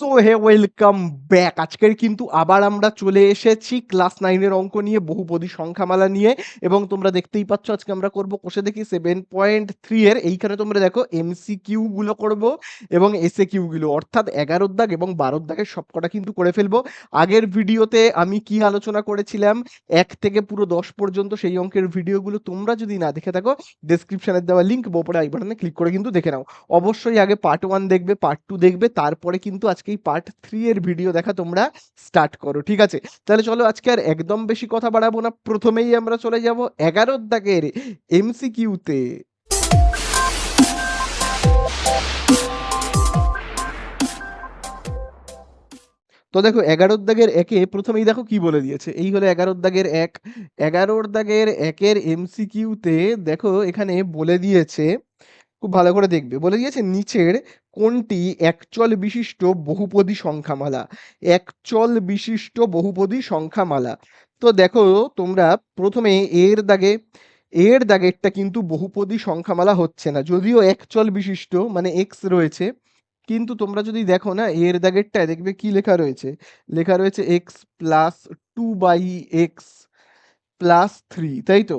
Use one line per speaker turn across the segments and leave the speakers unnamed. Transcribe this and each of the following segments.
So hey, welcome back. আজকের কিন্তু আবার আমরা চলে এসেছি ক্লাস নাইনের অঙ্ক নিয়ে, বহুপদী সংখ্যামালা নিয়ে। এবং তোমরা দেখতেই পাচ্ছ, আজকে আমরা করব কোষে দেখি সেভেন পয়েন্ট থ্রি এর। এইখানে তোমরা দেখো এমসি কিউ গুলো করব এবং এসএ কিউ গুলো। অর্থাৎ এগারোর দাগ এবং বারোর দাগের সবকটা কিন্তু করে ফেলব। আগের ভিডিওতে আমি কি আলোচনা করেছিলাম, এক থেকে পুরো দশ পর্যন্ত সেই অঙ্কের ভিডিওগুলো তোমরা যদি না দেখে থাকো ডেসক্রিপশনের দেওয়া লিঙ্ক ওপরে আই বাটনে ক্লিক করে কিন্তু দেখে নাও। অবশ্যই আগে পার্ট ওয়ান দেখবে পার্ট টু দেখবে, তারপরে কিন্তু আজকে এই পার্ট থ্রি এর ভিডিও দেখা তোমরা স্টার্ট করো, ঠিক আছে? তাহলে চলো আজকে আর একদম বেশি কথা বাড়াবো না, প্রথমেই আমরা চলে যাব এগারোর দাগের এমসিকিউতে তো। দেখো এগারোর দাগের একে প্রথমেই দেখো কি বলে দিয়েছে, এই হলো এগারোর দাগের এক। এগারোর দাগের একের এমসিকিউতে দেখো এখানে বলে দিয়েছে, খুব ভালো করে দেখবে, বলে দিয়েছে নিচের কোনটি একচল বিশিষ্ট বহুপদী সংখ্যামালা? একচল বিশিষ্ট বহুপদী সংখ্যামালা। তো দেখো, তোমরা প্রথমে এর দাগে, এর দাগেরটা কিন্তু বহুপদী সংখ্যামালা হচ্ছে না। যদিও একচল বিশিষ্ট মানে এক্স রয়েছে, কিন্তু তোমরা যদি দেখো না, এর দাগেরটায় দেখবে কি লেখা রয়েছে? লেখা রয়েছে x plus two by x plus three তাই তো?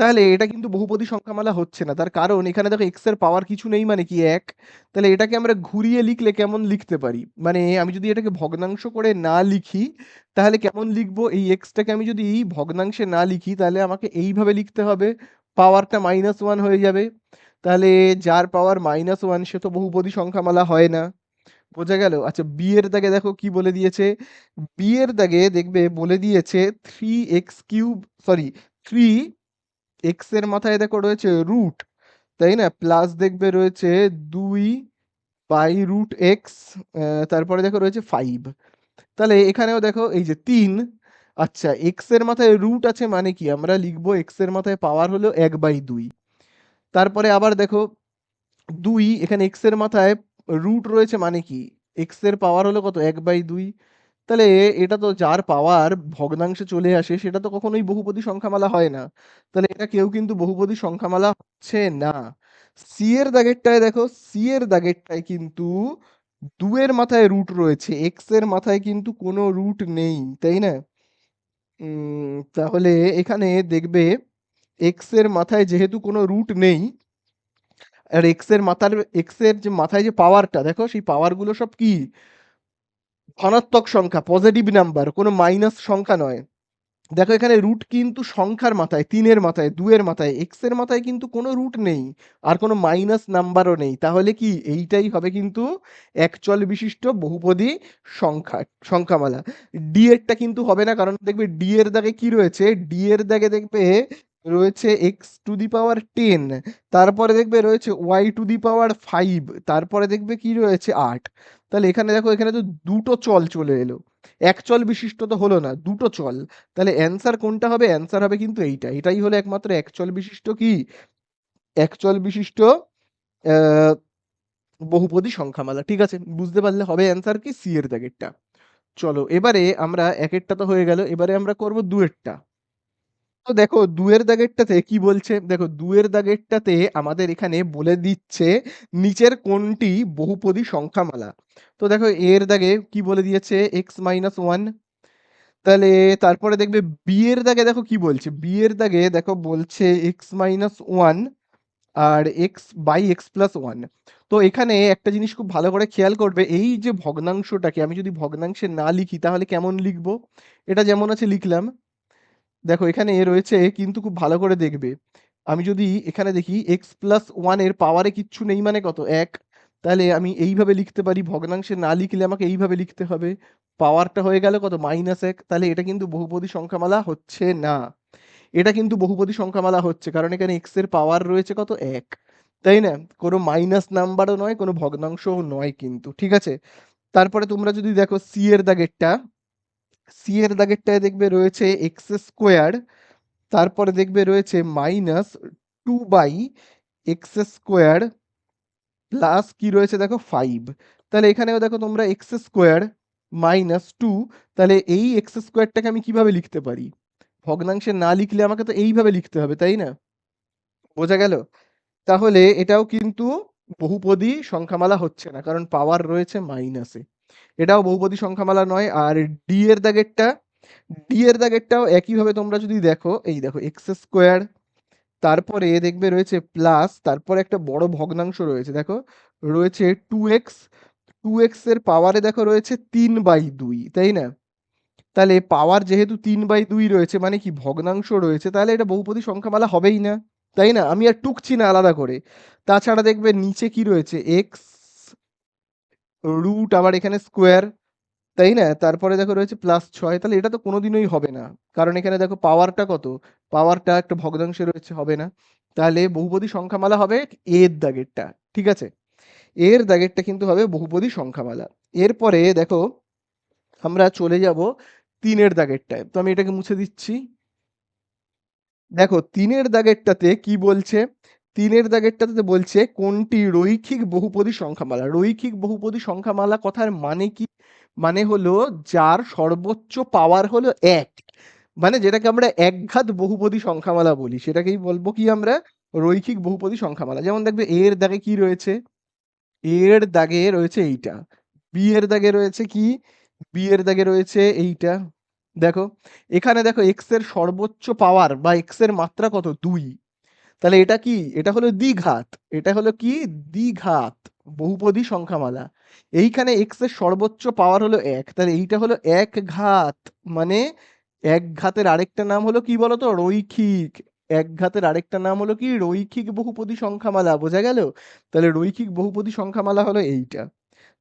তাহলে এটা কিন্তু বহুপদী সংখ্যামালা হচ্ছে না। তার কারণ এখানে দেখো এক্সের পাওয়ার কিছু নেই মানে কি এক? তাহলে এটাকে আমরা ঘুরিয়ে লিখলে কেমন লিখতে পারি? মানে আমি যদি এটাকে ভগ্নাংশ করে না লিখি, তাহলে কেমন লিখব? এই এক্সটাকে আমি যদি ভগ্নাংশে না লিখি, তাহলে আমাকে এইভাবে লিখতে হবে পাওয়ারটা মাইনাস ওয়ান হয়ে যাবে। তাহলে যার পাওয়ার মাইনাস ওয়ান সে তো বহুপদী সংখ্যামালা হয় না। বোঝা গেল? আচ্ছা বি এর দাগে দেখো কি বলে দিয়েছে? বি এর দাগে দেখবে বলে দিয়েছে three x cube sorry three এক্সের মাথায় দেখো রয়েছে রুট তাই না? প্লাস দেখবে রয়েছে দুই বাই রুট এক্স তারপরে দেখো রয়েছে ফাইভ তাহলে এখানেও দেখো এই যে তিন আচ্ছা এক্সের মাথায় রুট আছে মানে কি? আমরা লিখব এক্সের মাথায় পাওয়ার হলো এক বাই দুই। তারপরে আবার দেখো দুই, এখানে এক্সের মাথায় রুট রয়েছে মানে কি? এক্সের পাওয়ার হলো কত? এক বাই দুই। তাহলে এটা তো যার পাওয়ার ভগ্নাংশে চলে আসে, সেটা তো কখনোই বহুপদী সংখ্যামালা হয় না। তাহলে এটা কেউ কিন্তু বহুপদী সংখ্যামালা হচ্ছে না। সি এর দাগেরটায় দেখো সি এর দাগেরটায় কিন্তু দুয়ের মাথায় রুট রয়েছে এক্সের মাথায় কিন্তু কোনো রুট নেই, তাই না? তাহলে এখানে দেখবে এক্সের মাথায় যেহেতু কোনো রুট নেই, আর এক্সের মাথার এক্সের যে মাথায় যে পাওয়ারটা দেখো সেই পাওয়ারগুলো সব কি? ধনাত্মক সংখ্যা পজিটিভ নাম্বার কোনো মাইনাস সংখ্যা নয়। দেখো এখানে রুট কিন্তু সংখ্যার মাথায়, তিনের মাথায়, দুয়ের মাথায় এক্সের মাথায় কিন্তু কোনো রুট নেই, আর কোনো মাইনাস নাম্বারও নেই। তাহলে কি এইটাই হবে কিন্তু একচল বিশিষ্ট বহুপদী সংখ্যা, সংখ্যামালা। ডি এরটা কিন্তু হবে না, কারণ দেখবে ডি এর দাগে কি রয়েছে? ডি এর দাগে দেখবে রয়েছে x to the power ten তারপরে দেখবে রয়েছে y to the power five তারপরে দেখবে কি রয়েছে আট। তাহলে এখানে দেখো, এখানে তো দুটো চল চলে এলো। এক চল বিশিষ্ট তো হলো না, দুটো চল। তাহলে অ্যান্সার কোনটা হবে? অ্যান্সার হবে কিন্তু এইটা। এটাই হলো একমাত্র এক চল বিশিষ্ট কি? এক চল বিশিষ্ট বহুপদী সংখ্যামালা। ঠিক আছে? বুঝতে পারলে হবে অ্যান্সার কি? সি এর দাগেরটা চলো, এবারে আমরা একেরটা তো হয়ে গেল। এবারে আমরা করব দুয়েরটা। তো দেখো দুয়ের দাগেরটাতে কি বলছে? দেখো দুয়ের দাগেরটাতে আমাদের এখানে বলে দিচ্ছে নিচের কোনটি বহুপদী সংখ্যামালা। তো দেখো এর দাগে কি বলে দিয়েছে? এক্স মাইনাস ওয়ান তাহলে তারপরে দেখবে বি এর দাগে দেখো কি বলছে? বি এর দাগে দেখো বলছে x minus one R x by x plus one তো এখানে একটা জিনিস খুব ভালো করে খেয়াল করবে, এই যে ভগ্নাংশটাকে আমি যদি ভগ্নাংশে না লিখি তাহলে কেমন লিখব? এটা যেমন আছে লিখলাম। দেখো, এখানে রয়েছে কিন্তু খুব ভালো করে দেখবে। আমি যদি এখানে দেখি এক্স প্লাস ওয়ানের পাওয়ারে কিচ্ছু নেই মানে কত? এক। তাহলে আমি এইভাবে লিখতে পারি, ভগ্নাংশে না লিখলে আমাকে এইভাবে লিখতে হবে। পাওয়ারটা হয়ে গেল কত? মাইনাস এক। তাহলে এটা কিন্তু বহুপদী সংখ্যামালা হচ্ছে না। এটা কিন্তু বহুপদী সংখ্যামালা হচ্ছে, কারণ এখানে এক্সের পাওয়ার রয়েছে কত? এক। তাই না? কোনো মাইনাস নাম্বারও নয়, কোনো ভগ্নাংশও নয় কিন্তু, ঠিক আছে? তারপরে তোমরা যদি দেখো সি এর দাগেরটা সি এর দাগেরটায় দেখবে রয়েছে এক্স স্কোয়ার তারপরে দেখবে রয়েছে minus two by x square plus কি রয়েছে দেখো ফাইভ তাহলে এখানেও দেখো তোমরা এক্স স্কোয়ার মাইনাস টু তাহলে এই এক্স স্কোয়ারটাকে আমি কীভাবে লিখতে পারি? ভগ্নাংশে না লিখলে আমাকে তো এইভাবে লিখতে হবে, তাই না? বোঝা গেল? তাহলে এটাও কিন্তু বহুপদী সংখ্যামালা হচ্ছে না, কারণ পাওয়ার রয়েছে মাইনাসে এটাও বহুপদী সংখ্যামালা নয়, আর ডি এর দাগেরটা ডি এর দাগেরটাও একইভাবে তোমরা যদি দেখো, এই দেখো এক্স স্কোয়ার তারপরে দেখবে রয়েছে প্লাস তারপরে একটা বড় ভগ্নাংশ রয়েছে, দেখো, রয়েছে টু এক্স টু এক্সের পাওয়ারে দেখো রয়েছে তিন বাই দুই, তাই না? তাহলে পাওয়ার যেহেতু তিন বাই দুই রয়েছে মানে কি ভগ্নাংশ রয়েছে, তাহলে এটা বহুপদী সংখ্যামালা হবেই না, তাই না? আমি আর টুকছি না আলাদা করে। তাছাড়া দেখবে নিচে কি রয়েছে? এক্স রুট আবার এখানে স্কোয়ার তাই না? তারপরে দেখো রয়েছে প্লাস ছয়, তাহলে এটা তো কোনোদিনই হবে না। কারণ এখানে দেখো পাওয়ারটা কত? পাওয়ারটা একটা ভগ্নাংশে রয়েছে, হবে না। তাহলে বহুপদী সংখ্যামালা হবে এর দাগেরটা, ঠিক আছে? এর দাগেরটা কিন্তু হবে বহুপদী সংখ্যামালা। এরপরে দেখো আমরা চলে যাব তিনের দাগেরটায়। তো আমি এটাকে মুছে দিচ্ছি। দেখো তিনের দাগেরটাতে কি বলছে? তিনের দাগেরটাতে বলছে, কোনটি রৈখিক বহুপদী সংখ্যামালা? রৈখিক বহুপদী সংখ্যামালা কথার মানে কি? মানে হলো যার সর্বোচ্চ পাওয়ার হলো এক। মানে যেটাকে আমরা একঘাত বহুপদী সংখ্যামালা বলি, সেটাকেই বলব কি আমরা? রৈখিক বহুপদী সংখ্যামালা। যেমন দেখবে, এর দাগে কি রয়েছে? এর দাগে রয়েছে এইটা। বি এর দাগে রয়েছে কি? বি এর দাগে রয়েছে এইটা। দেখো, এখানে দেখো এক্সের সর্বোচ্চ পাওয়ার বা এক্সের মাত্রা কত? দুই। তাহলে এটা কি? এটা হলো দ্বিঘাত। এটা হলো কি? দ্বিঘাত। বহুপদী সংখ্যামালা। এইখানে এক্সের সর্বোচ্চ পাওয়ার হলো এক। তাহলে এইটা হলো এক ঘাত। মানে এক ঘাতের আরেকটা নাম হলো কি বলতো? রৈখিক। এক ঘাতের আরেকটা নাম হলো কি? রৈখিক বহুপদী সংখ্যামালা। বোঝা গেল? তাহলে রৈখিক বহুপদী সংখ্যামালা হলো এইটা।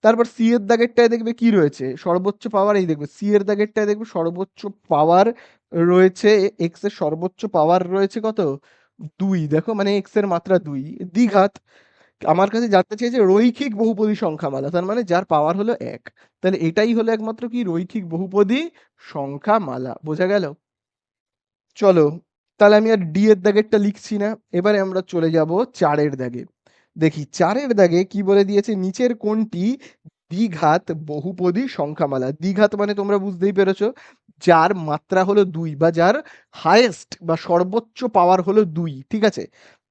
তারপর সি এর দাগেরটায় দেখবে কি রয়েছে? সর্বোচ্চ পাওয়ার, এই দেখবে সি এর দাগেরটায় দেখবে সর্বোচ্চ পাওয়ার রয়েছে। এক্সের সর্বোচ্চ পাওয়ার রয়েছে কত? দুই, দেখো মানে এক্সের মাত্রা দুই। দ্বিঘাত আমার কাছে জানতে চেয়েছে রৈখিক বহুপদী সংখ্যামালা, তার মানে যার পাওয়ার হলো এক। তাহলে এটাই হলো একমাত্র কি? রৈখিক বহুপদী সংখ্যামালা। বোঝা গেল? চলো, তাহলে আমি আর ডি এর দাগেরটা লিখছি না। এবারে আমরা চলে যাব চারের দাগে। দেখি, চারের দাগে কি বলে দিয়েছে? নিচের কোনটি দ্বিঘাত বহুপদী সংখ্যামালা। দ্বিঘাত মানে তোমরা বুঝতেই পেরেছ, যার মাত্রা হলো দুই বা যার হায়েস্ট বা সর্বোচ্চ পাওয়ার হলো দুই, ঠিক আছে?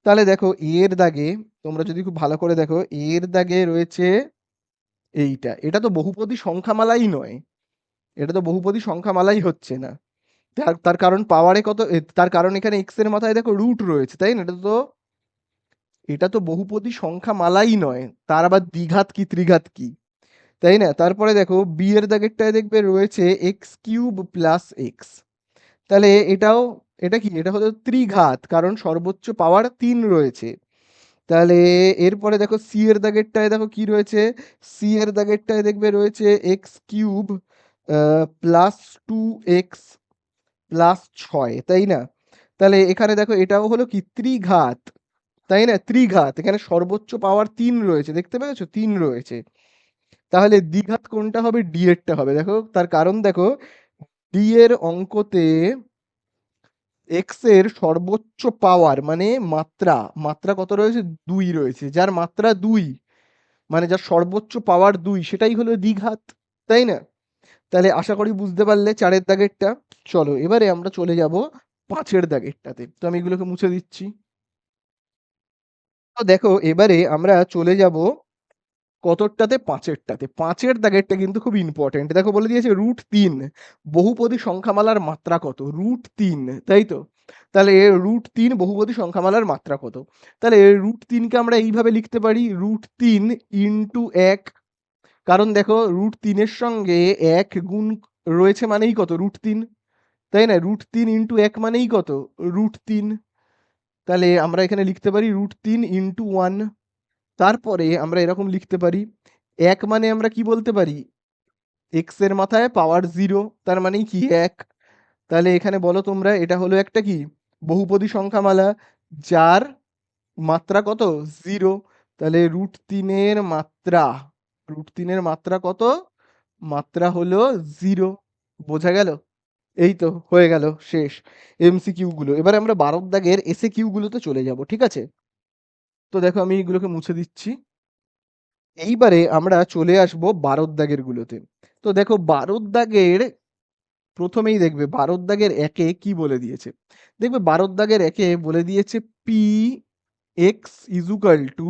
তাহলে দেখো, এর দাগে তোমরা যদি খুব ভালো করে দেখো, এর দাগে রয়েছে এইটা। এটা তো বহুপদী সংখ্যামালাই নয়। এটা তো বহুপদী সংখ্যামালাই হচ্ছে না। তার তার কারণ পাওয়ারে কত তার কারণ এখানে এক্সের মাথায় দেখো রুট রয়েছে, তাই না? এটা তো এটা তো বহুপদী সংখ্যামালাই নয়। তার আবার দ্বিঘাত কি, ত্রিঘাত কি? তাই না? তারপরে দেখো বি এর দাগেরটায় দেখবে রয়েছে এক্স কিউব প্লাস এক্স তাহলে এটাও, এটা কি? এটা হলো ত্রিঘাত, কারণ সর্বোচ্চ পাওয়ার তিন রয়েছে। তাহলে এরপরে দেখো সি এর দাগেরটায় দেখো কি রয়েছে? সি এর দাগেরটায় দেখবে রয়েছে x cube plus two x plus ছয়, তাই না? তাহলে এখানে দেখো, এটাও হলো কি? ত্রিঘাত, তাই না? ত্রিঘাত, এখানে সর্বোচ্চ পাওয়ার তিন রয়েছে, দেখতে পেয়েছ? তিন রয়েছে। তাহলে দ্বিঘাত কোনটা হবে? ডি এরটা হবে। দেখো, তার কারণ দেখো ডি এর অঙ্কতে এক্সের সর্বোচ্চ পাওয়ার মানে মাত্রা মাত্রা কত রয়েছে? দুই রয়েছে। যার মাত্রা দুই মানে যার সর্বোচ্চ পাওয়ার দুই, সেটাই হলো দ্বিঘাত, তাই না? তাহলে আশা করি বুঝতে পারলে চারের দাগেরটা চলো, এবারে আমরা চলে যাব পাঁচের দাগেরটাতে তো আমি এগুলোকে মুছে দিচ্ছি। তো দেখো, এবারে আমরা চলে যাব কতটাতে পাঁচেরটাতে। পাঁচের দাগেরটা কিন্তু খুব ইম্পর্টেন্ট দেখো বলে দিয়েছে রুট তিন। বহুপদী সংখ্যামালার মাত্রা কত? রুট তিন, তাই তো? তাহলে রুট তিন বহুপদী সংখ্যামালার মাত্রা কত? তাহলে রুট তিনকে আমরা এইভাবে লিখতে পারি রুট তিন ইন্টু এক। কারণ দেখো রুট তিনের সঙ্গে এক গুণ রয়েছে মানেই কত? রুট তিন। তাই না? রুট তিন ইন্টু এক মানেই কত? রুট তিন। তাহলে আমরা এখানে লিখতে পারি রুট তিন ইন্টু ওয়ান তারপরে আমরা এরকম লিখতে পারি, এক মানে আমরা কি বলতে পারি? এক্সের মাথায় পাওয়ার জিরো তার মানেই কি এক? তাহলে এখানে বলো তোমরা, এটা হলো একটা কি? বহুপদী সংখ্যামালা, যার মাত্রা কত? জিরো তাহলে রুট তিনের মাত্রা রুট তিনের মাত্রা কত? মাত্রা হলো জিরো বোঝা গেল? এই তো, হয়ে গেল, শেষ। এমসিকিউ গুলো। এবারে আমরা বারো দাগের এসে কিউ গুলোতে চলে যাব, ঠিক আছে? তো দেখো আমি এগুলোকে মুছে দিচ্ছি। এইবারে আমরা চলে আসব বারোর দাগের গুলোতে। তো দেখো বারোর দাগের প্রথমেই দেখবে বারোর দাগের একে কি বলে দিয়েছে? দেখবে বারোর দাগের একে বলে দিয়েছে পি এক্স ইজুকাল টু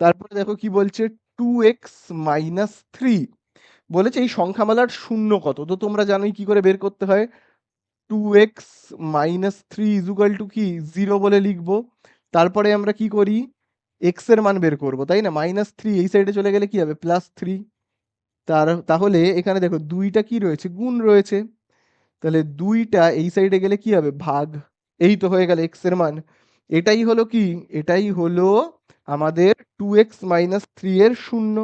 তারপরে দেখো কি বলছে? টু এক্স মাইনাস থ্রি বলেছে এই সংখ্যামালার শূন্য কত? তো তোমরা জানোই কি করে বের করতে হয়? Two x minus three equal two কি? জিরো বলে লিখব। তারপরে আমরা কি করি? এক্সের মান বের করব, তাই না? মাইনাস থ্রি এই সাইডে চলে গেলে কি হবে? প্লাস থ্রি তার, তাহলে এখানে দেখো দুইটা কি রয়েছে? গুণ রয়েছে। তাহলে দুইটা এই সাইডে গেলে কি হবে? ভাগ। এই তো হয়ে গেল এক্সের মান। এটাই হলো কি? এটাই হলো আমাদের টু এক্স মাইনাস থ্রি এর শূন্য।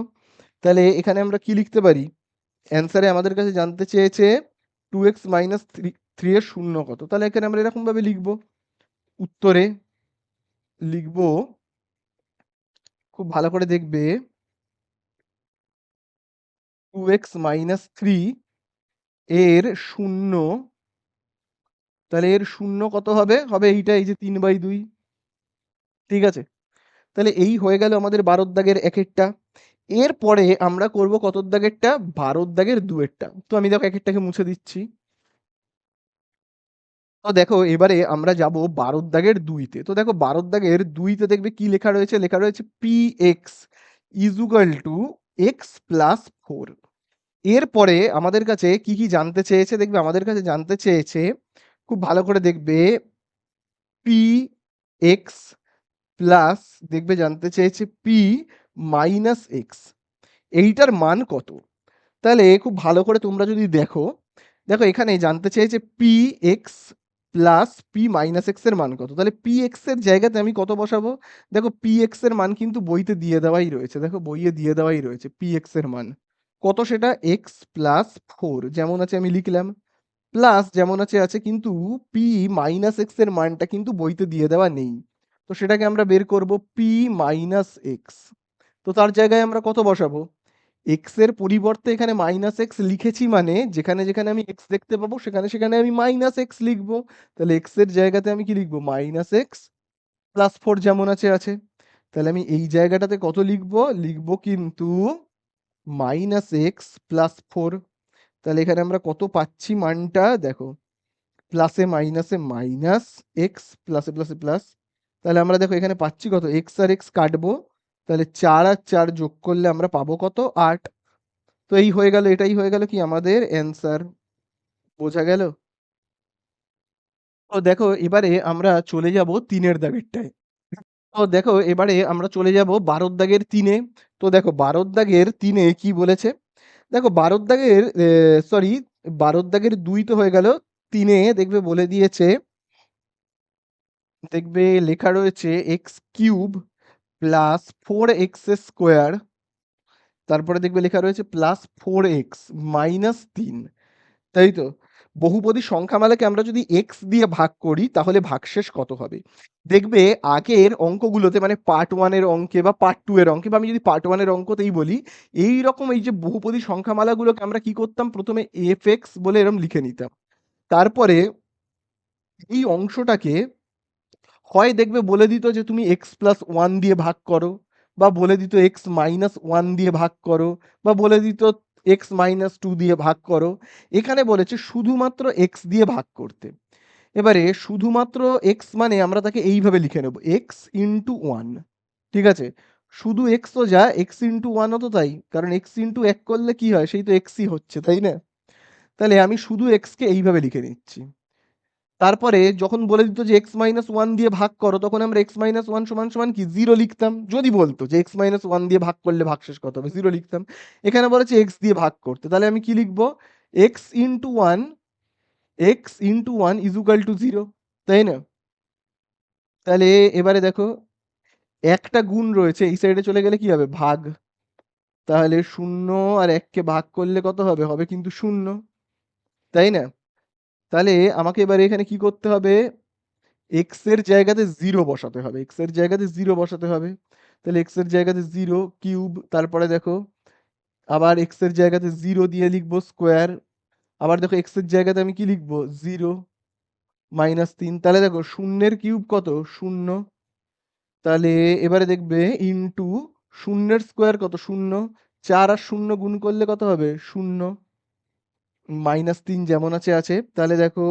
তাহলে এখানে আমরা কি লিখতে পারি? অ্যান্সারে আমাদের কাছে জানতে চেয়েছে two x minus three three এর শূন্য কত। তাহলে এখানে আমরা এরকম ভাবে লিখব। উত্তরে লিখব খুব ভালো করে দেখবে। টু এক্স মাইনাস থ্রি এর শূন্য। তাহলে এর শূন্য কত হবে? হবে এইটা, এই যে তিন বাই দুই। ঠিক আছে? তাহলে এই হয়ে গেল আমাদের বারোর দাগের এক একেরটা। এরপরে আমরা করব কতর দাগেরটা? বারোর দাগের দুয়েরটা। তো আমি দেখো একেরটাকে মুছে দিচ্ছি। তো দেখো, এবারে আমরা যাব বারোর দাগের দুইতে। তো দেখো বারোর দাগের দুইতে দেখবে কি লেখা রয়েছে? লেখা রয়েছে p x equal two x plus four এরপরে আমাদের কাছে কি কি জানতে চেয়েছে? দেখবে আমাদের কাছে জানতে চেয়েছে, খুব ভালো করে দেখবে পি এক্স প্লাস দেখবে জানতে চেয়েছে পি মাইনাস এক্স এইটার মান কত? তাহলে খুব ভালো করে তোমরা যদি দেখো দেখো এখানে জানতে চেয়েছে p x plus p minus এক্সের মান কত? তাহলে পি এক্সের জায়গাতে আমি কত বসাবো? দেখো পি এক্সের মান কিন্তু বইতে দিয়ে দেওয়াই রয়েছে। দেখো বইয়ে দিয়ে দেওয়াই রয়েছে পি এক্সের মান। কত সেটা? এক্স প্লাস ফোর যেমন আছে আমি লিখলাম। প্লাস যেমন আছে আছে কিন্তু পি মাইনাস এক্সের মানটা কিন্তু বইতে দিয়ে দেওয়া নেই। তো সেটাকে আমরা বের করব পি মাইনাস এক্স তো তার জায়গায় আমরা কত বসাবো? এক্সের পরিবর্তে এখানে মাইনাস এক্স লিখেছি মানে যেখানে যেখানে আমি এক্স দেখতে পাবো, সেখানে সেখানে আমি মাইনাস এক্স লিখব। তাহলে এক্সের জায়গাতে আমি কি লিখব? মাইনাস এক্স প্লাস ফোর যেমন আছে আছে। তাহলে আমি এই জায়গাটাতে কত লিখব? লিখব কিন্তু মাইনাস এক্স প্লাস ফোর তাহলে এখানে আমরা কত পাচ্ছি মানটা? দেখো প্লাসে মাইনাসে মাইনাস এক্স প্লাসে প্লাসে প্লাস তাহলে আমরা দেখো এখানে পাচ্ছি কত? এক্স আর এক্স কাটবো। তাহলে চার আর চার যোগ করলে আমরা পাবো কত? আট। তো এই হয়ে গেল, এটাই হয়ে গেল কি আমাদের অ্যান্সার বোঝা গেল? তো দেখো, এবারে আমরা চলে যাব তিনের দাগেরটায়। তো দেখো, এবারে আমরা চলে যাব বারোর দাগের তিনে। তো দেখো, বারোর দাগের তিনে কি বলেছে? দেখো, বারোর দাগের সরি বারোর দাগের দুই তো হয়ে গেল তিনে। দেখবে বলে দিয়েছে, দেখবে লেখা রয়েছে x cube plus four x square তারপরে দেখবে লেখা রয়েছে প্লাস ফোর এক্স মাইনাস তিন। তাই তো? বহুপদী সংখ্যামালাকে আমরা যদি এক্স দিয়ে ভাগ করি, তাহলে ভাগশেষ কত হবে? দেখবে আগের অঙ্কগুলোতে মানে পার্ট ওয়ানের অঙ্কে বা পার্ট টু এর অঙ্কে, বা আমি যদি পার্ট ওয়ানের অঙ্কতেই বলি এই রকম এই যে বহুপদী সংখ্যামালাগুলোকে আমরা কি করতাম? প্রথমে এফ এক্স বলে এরকম লিখে নিতাম। তারপরে এই অংশটাকে হয় দেখবে বলে দিত যে তুমি এক্স প্লাস ওয়ান দিয়ে ভাগ করো, বা বলে দিত এক্স মাইনাস ওয়ান দিয়ে ভাগ করো, বা বলে দিত এক্স মাইনাস টু দিয়ে ভাগ করো। এখানে বলেছে শুধুমাত্র এক্স দিয়ে ভাগ করতে। এবারে শুধুমাত্র এক্স মানে আমরা তাকে এইভাবে লিখে নেব এক্স ইন্টু ওয়ান ঠিক আছে? শুধু এক্স তো যা এক্স ইন্টু ওয়ানও তো তাই, কারণ এক্স ইন্টু এক করলে কি হয়? সেই তো এক্সই হচ্ছে, তাই না? তাহলে আমি শুধু এক্সকে এইভাবে লিখে নিচ্ছি। তারপরে যখন বলে দিত যে এক্স মাইনাস ওয়ান দিয়ে ভাগ করো, তখন আমরা এক্স মাইনাস ওয়ান সমান সমান কি? জিরো লিখতাম। যদি বলতো যে এক্স মাইনাস ওয়ান দিয়ে ভাগ করলে ভাগশেষ কত হবে? জিরো লিখতাম। এখানে বলেছে এক্স দিয়ে ভাগ করতে। তাহলে আমি কি লিখব? X into one x into one equal two zero তাই না? তাহলে এবারে দেখো, একটা গুণ রয়েছে, এই সাইডে চলে গেলে কি হবে? ভাগ। তাহলে শূন্য আর এককে ভাগ করলে কত হবে? হবে কিন্তু শূন্য। তাই না? তাহলে আমাকে এবারে এখানে কি করতে হবে? এক্সের জায়গাতে জিরো বসাতে হবে। এক্সের জায়গাতে জিরো বসাতে হবে। তাহলে এক্সের জায়গাতে জিরো কিউব তারপরে দেখো, আবার এক্সের জায়গাতে জিরো দিয়ে লিখব স্কোয়ার আবার দেখো এক্সের জায়গাতে আমি কি লিখব? জিরো মাইনাস তিন। তাহলে দেখো শূন্যের কিউব কত? শূন্য। তাহলে এবারে দেখবে ইনটু শূন্যের স্কোয়ার কত? শূন্য। চার আর শূন্য গুণ করলে কত হবে? শূন্য। মাইনাস তিন যেমন আছে আছে, তাহলে দেখো,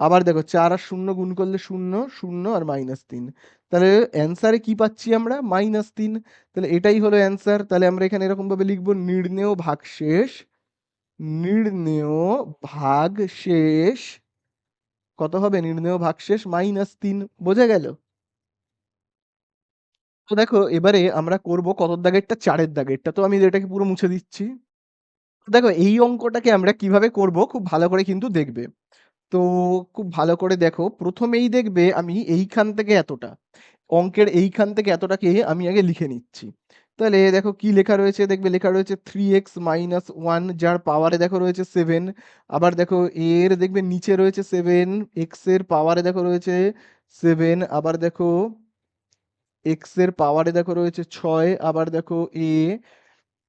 আবার দেখো, চার আর শূন্য গুণ করলে শূন্য শূন্য আর মাইনাস তিন। তাহলে অ্যান্সারে কি পাচ্ছি আমরা? মাইনাস তিন। তাহলে এটাই হলো অ্যান্সার তাহলে আমরা এখানে এরকম ভাবে লিখব, নির্ণেয় ভাগশেষ নির্ণেয় ভাগ শেষ। কত হবে? নির্ণেয় ভাগ শেষ, মাইনাস তিন। বোঝা গেল? তো দেখো, এবারে আমরা করব কত দাগেরটা? চারের দাগেরটা। তো আমি এটাকে পুরো মুছে দিচ্ছি। দেখো, এই অঙ্কটাকে আমরা কীভাবে করব খুব ভালো করে কিন্তু দেখবে। তো খুব ভালো করে দেখো, প্রথমেই দেখবে আমি এইখান থেকে এতটা, অঙ্কের এইখান থেকে এতটাকে আমি আগে লিখে নিচ্ছি। তাহলে দেখো কি লেখা রয়েছে? দেখবে লেখা রয়েছে থ্রি এক্স মাইনাস ওয়ান যার পাওয়ারে দেখো রয়েছে সেভেন আবার দেখো এর দেখবে নিচে রয়েছে সেভেন এক্সের পাওয়ারে দেখো রয়েছে সেভেন আবার দেখো এক্সের পাওয়ারে দেখো রয়েছে ছয়, আবার দেখো এ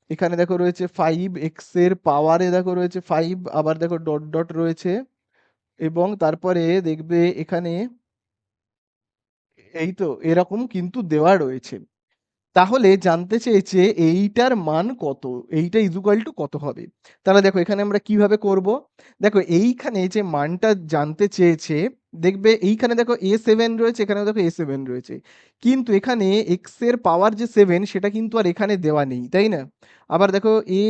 এখানে দেখো রয়েছে ফাইভ এক্সের পাওয়ারে দেখো রয়েছে ফাইভ আবার দেখো ডট ডট রয়েছে। এবং তারপরে দেখবে এখানে এই তো এরকম কিন্তু দেওয়া রয়েছে। তাহলে জানতে চেয়েছে এইটার মান কত? এইটা ইজুকাল টু কত হবে? তাহলে দেখো এখানে আমরা কীভাবে করব? দেখো এইখানে যে মানটা জানতে চেয়েছে দেখবে এইখানে দেখো এ সেভেন রয়েছে এখানে দেখো এ সেভেন রয়েছে। কিন্তু এখানে এক্সের পাওয়ার যে সেভেন সেটা কিন্তু আর এখানে দেওয়া নেই, তাই না? আবার দেখো এ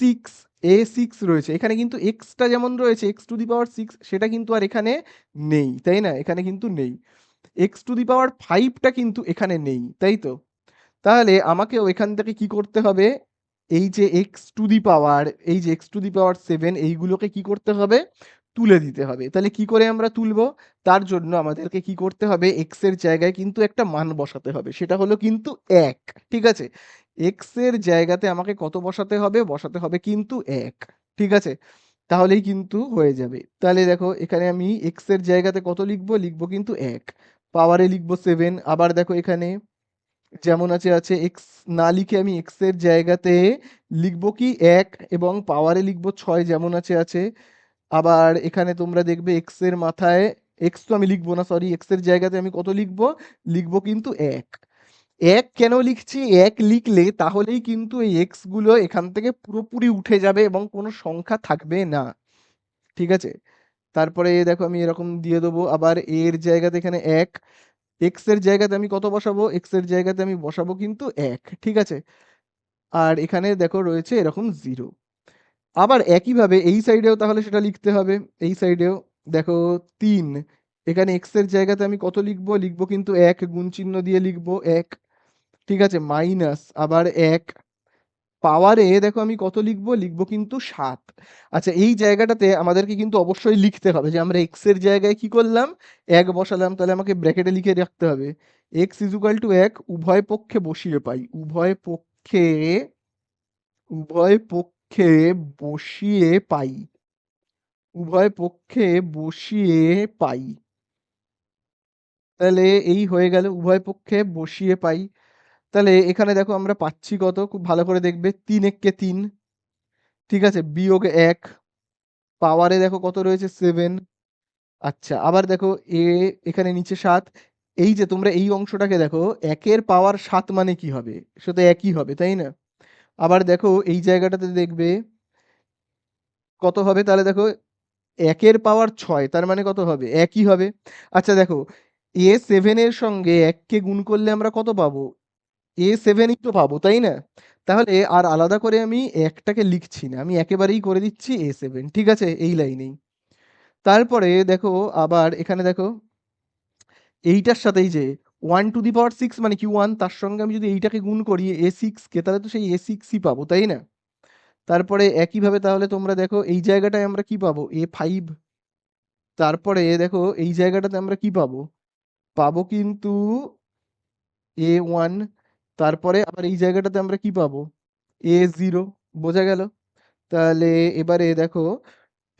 সিক্স এ সিক্স রয়েছে, এখানে কিন্তু এক্সটা যেমন রয়েছে x to the power six সেটা কিন্তু আর এখানে নেই, তাই না? এখানে কিন্তু নেই। এক্স টু দি পাওয়ার ফাইভটা কিন্তু এখানে নেই, তাই তো? তাহলে আমাকে ওইখান থেকে কি করতে হবে? এই যে এক্স টু দি পাওয়ার এই যে x to the power seven এইগুলোকে কি করতে হবে? তুলে দিতে হবে। তাহলে কি করে আমরা তুলব? তার জন্য আমাদেরকে কি করতে হবে? এক্সের জায়গায় কিন্তু একটা মান বসাতে হবে। সেটা হলো কিন্তু এক, ঠিক আছে? এক্সের জায়গাতে আমাকে কত বসাতে হবে? বসাতে হবে কিন্তু এক, ঠিক আছে? তাহলেই কিন্তু হয়ে যাবে। তাহলে দেখো, এখানে আমি এক্সের জায়গাতে কত লিখব? লিখব কিন্তু এক। পাওয়ারে লিখব সেভেন আবার দেখো এখানে যেমন আছে আছে এক্স না লিখে আমি এক্সের জায়গাতে লিখব কি এক এবং পাওয়ারে লিখব ছয় যেমন আছে আছে। আবার এখানে তোমরা দেখবে এক্সের মাথায় এক্স তো আমি লিখব না সরি এক্সের জায়গাতে আমি কত লিখব? লিখব কিন্তু এক। এক কেন লিখছি? এক লিখলে তাহলেই কিন্তু এই এক্সগুলো এখান থেকে পুরোপুরি উঠে যাবে এবং কোনো সংখ্যা থাকবে না। ঠিক আছে? তারপরে দেখো আমি এরকম দিয়ে দেবো, আবার এর জায়গাতে এখানে এক। এক্সের জায়গাতে আমি কত বসাবো? এক্সের জায়গাতে আমি বসাবো কিন্তু এক। ঠিক আছে? আর এখানে দেখো রয়েছে এরকম জিরো আবার একইভাবে এই সাইডেও তাহলে সেটা লিখতে হবে। এই সাইডেও দেখো তিন। এখানে এক্সের জায়গাতে আমি কত লিখব? লিখব কিন্তু এক গুণ চিহ্ন দিয়ে লিখব এক। ঠিক আছে মাইনাস আবার এক। পাওয়ারে দেখো আমি কত লিখব? লিখব কিন্তু সাত। আচ্ছা এই জায়গাটাতে আমাদেরকে কিন্তু অবশ্যই লিখতে হবে যে আমরা এক্সের জায়গায় কি করলাম? এক বসালাম, তাহলে আমাকে ব্র্যাকেটে লিখে রাখতে হবে। এক্স ইজুকাল টু এক, উভয় পক্ষে বসিয়ে পাই। উভয় পক্ষে, উভয় পক্ষে বসিয়ে পাই। উভয় পক্ষে বসিয়ে পাই। তাহলে এই হয়ে গেল, উভয় পক্ষে বসিয়ে পাই। তাহলে এখানে দেখো আমরা পাচ্ছি কত? খুব ভালো করে দেখবে, তিন এককে তিন। ঠিক আছে? বিয়োগ এক। পাওয়ারে দেখো কত রয়েছে? সেভেন। আচ্ছা আবার দেখো এ, এখানে নিচে সাত। এই যে তোমরা এই অংশটাকে দেখো, একের পাওয়ার সাত মানে কি হবে? সেটা একই হবে, তাই না? আবার দেখো এই জায়গাটাতে দেখবে কত হবে? তাহলে দেখো একের পাওয়ার ছয়, তার মানে কত হবে? একই হবে। আচ্ছা দেখো, এ সেভেনের সঙ্গে এককে গুণ করলে আমরা কত পাবো? এ সেভেনই তো পাবো, তাই না? তাহলে আর আলাদা করে আমি একটাকে লিখছি না, আমি একেবারেই করে দিচ্ছি এ সেভেন ঠিক আছে? এই লাইনেই। তারপরে দেখো আবার এখানে দেখো, এইটার সাথেই যে one to the power six মানে কি ওয়ান তার সঙ্গে আমি যদি এইটাকে গুণ করি, এ সিক্সকে তাহলে তো সেই এ সিক্সই পাবো, তাই না? তারপরে একইভাবে তাহলে তোমরা দেখো, এই জায়গাটায় আমরা কি পাবো? এ ফাইভ তারপরে দেখো, এই জায়গাটাতে আমরা কি পাবো? পাবো কিন্তু এ ওয়ান তারপরে আবার এই জায়গাটাতে আমরা কি পাবো? এ জিরো বোঝা গেল? তাহলে এবারে দেখো,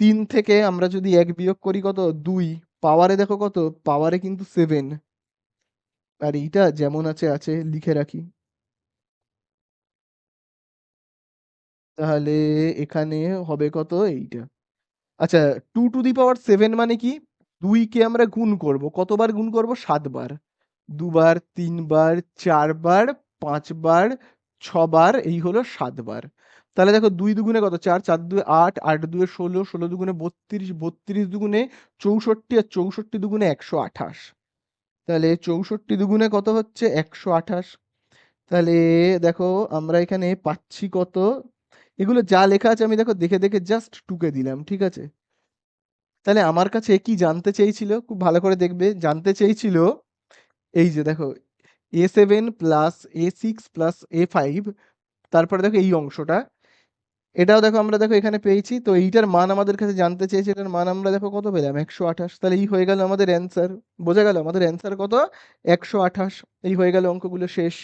তিন থেকে আমরা যদি এক বিয়োগ করি কত? দুই পাওয়ারে দেখো কত? পাওয়ারে কিন্তু সেভেন আর এইটা যেমন আছে আছে, লিখে রাখি। তাহলে এখানে হবে কত? এইটা। আচ্ছা two to the power seven মানে কি? দুইকে আমরা গুণ করব। কতবার গুণ করব? সাতবার। দুবার, তিনবার, চারবার, পাঁচবার, ছবার, এই হলো সাতবার। তাহলে দেখো দুই দুগুণে কত? চার চার দুয়ে আট আট দুয়ে ষোলো ষোলো দুগুণে বত্রিশ বত্রিশ দুগুণে চৌষট্টি, আর চৌষট্টি দুগুণে একশো আঠাশ। তাহলে চৌষট্টি দুগুণে কত হচ্ছে? একশো আঠাশ। তাহলে দেখো আমরা এখানে পাচ্ছি কত? এগুলো যা লেখা আছে আমি দেখো দেখে দেখে জাস্ট টুকে দিলাম, ঠিক আছে? তাহলে আমার কাছে কি জানতে চেয়েছিল? খুব ভালো করে দেখবে। জানতে চেয়েছিল এই যে দেখো a seven plus a six plus a five তারপরে দেখো এই অংশটা। এটাও দেখো আমরা দেখো এখানে পেয়েছি। তো এইটার মান আমাদের কাছে জানতে চেয়েছি, এটার মান আমরা দেখো কত পেলাম? একশো আঠাশ। তাহলে এই হয়ে গেল আমাদের অ্যান্সার বোঝা গেল? আমাদের অ্যান্সার কত? একশো আঠাশ। এই হয়ে গেল অঙ্কগুলো শেষ।